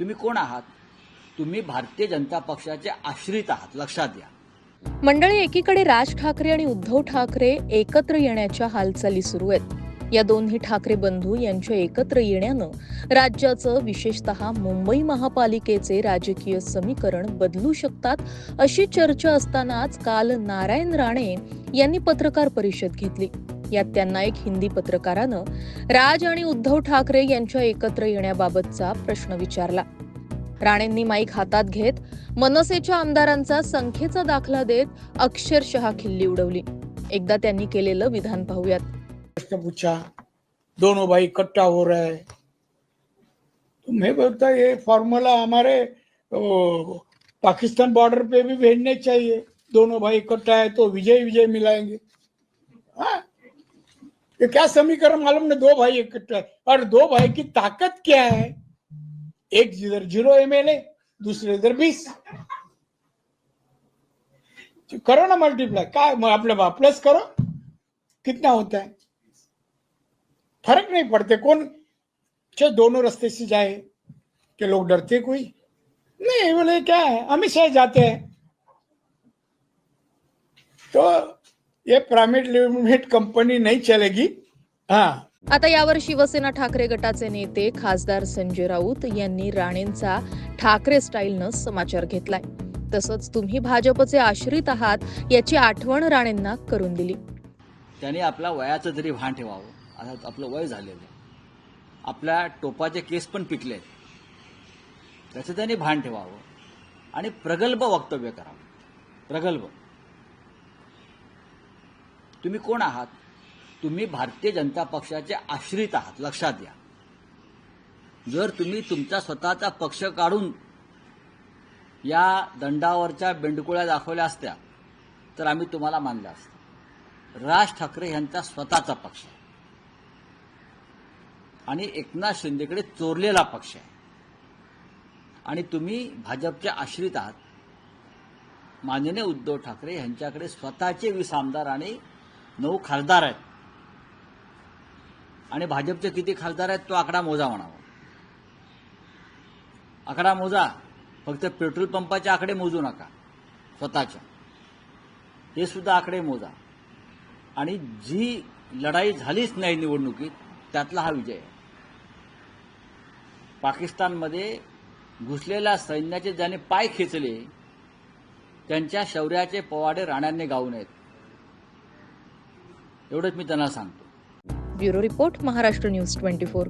तुम्ही कोण आहात? तुम्ही भारतीय जनता पक्षाचे आश्रित आहात. लक्षात घ्या. मंडळी एकीकडे राज ठाकरे आणि उद्धव ठाकरे एकत्र येण्याच्या हालचाली सुरू आहेत. या दोन्ही ठाकरे बंधू यांच्या एकत्र येण्यानं राज्याचं विशेषतः मुंबई महापालिकेचे राजकीय समीकरण बदलू शकतात अशी चर्चा असतानाच काल नारायण राणे यांनी पत्रकार परिषद घेतली. यात त्यांना एक हिंदी पत्रकारानं राज आणि उद्धव ठाकरे यांच्या एकत्र येण्याबाबतचा प्रश्न विचारला. राणेंनी माईक हातात घेत मनसेच्या आमदारांचा संख्येचा दाखला देत अक्षरशः खिल्ली उडवली. एकदा त्यांनी केलेलं विधान पाहूयात. प्रश्न पूछा दोनों भाई इकट्ठा हो रहा है? तो बोलता ये फॉर्मूला हमारे पाकिस्तान बॉर्डर पे भी भेजने चाहिए। दोनों भाई इकट्ठा है तो विजय विजय मिलाएंगे। हाँ? ये क्या समीकरण मालूम नहीं? दो भाई इकट्ठा और दो भाई की ताकत क्या है? एक इधर ज़ीरो एमएलए दूसरे इधर बीस। करो ना मल्टीप्लाई काय मग आपलं प्लस करो। कितना होता है? फ़र्क नहीं पड़ते। कौन? चाहे दोनों रास्ते से जाए के लोग डरते कोई? नहीं, बोले क्या है? हमेशा जाते हैं। तो ये प्राइवेट लिमिटेड कंपनी नहीं चलेगी। हाँ। आता यावर शिवसेना ठाकरे गटाचे नेते खासदार संजय राऊत यांनी राणेंचा ठाकरे स्टाईलनं समाचार घेतलाय. तसंच तुम्ही भाजपचे आश्रित आहात याची आठवण राणेंना करून दिली. त्याने आपल्या वयाचं तरी भान ठेवावं आता आपलं वय झालेलं आहे. आपल्या टोपाचे केस पण पिकले त्याचं त्याने भान ठेवावं आणि प्रगल्भ वक्तव्य करावं. प्रगल्भ. तुम्ही कोण आहात? तुम्ही भारतीय जनता पक्षाचे आश्रित आहात. लक्षात घ्या. जर तुम्ही तुमचा स्वतःचा पक्ष काढून या दंडावरच्या बेंडकुळ्या दाखवल्या असत्या तर आम्ही तुम्हाला मानलं असतं. राज ठाकरे यांचा स्वतःचा पक्ष आहे. आणि एकनाथ शिंदेकडे चोरलेला पक्ष आहे. आणि तुम्ही भाजपचे आश्रित आहात. माननीय उद्धव ठाकरे यांच्याकडे स्वतःचे वीस आमदार आणि नऊ खासदार आहेत. आणि भाजपचे किती खासदार आहेत तो आकडा मोजा म्हणावा. आकडा मोजा. फक्त पेट्रोल पंपाचे आकडे मोजू नका. स्वतःच्या हे सुद्धा आकडे मोजा. आणि जी लढाई झालीच नाही निवडणुकीत त्यातला हा विजय आहे. पाकिस्तानमध्ये घुसलेल्या सैन्याचे ज्याने पाय खेचले त्यांच्या शौर्याचे पवाडे राण्यांनी गाऊ नयेत. एवढंच मी त्यांना सांगतो. Bureau report Maharashtra news twenty four.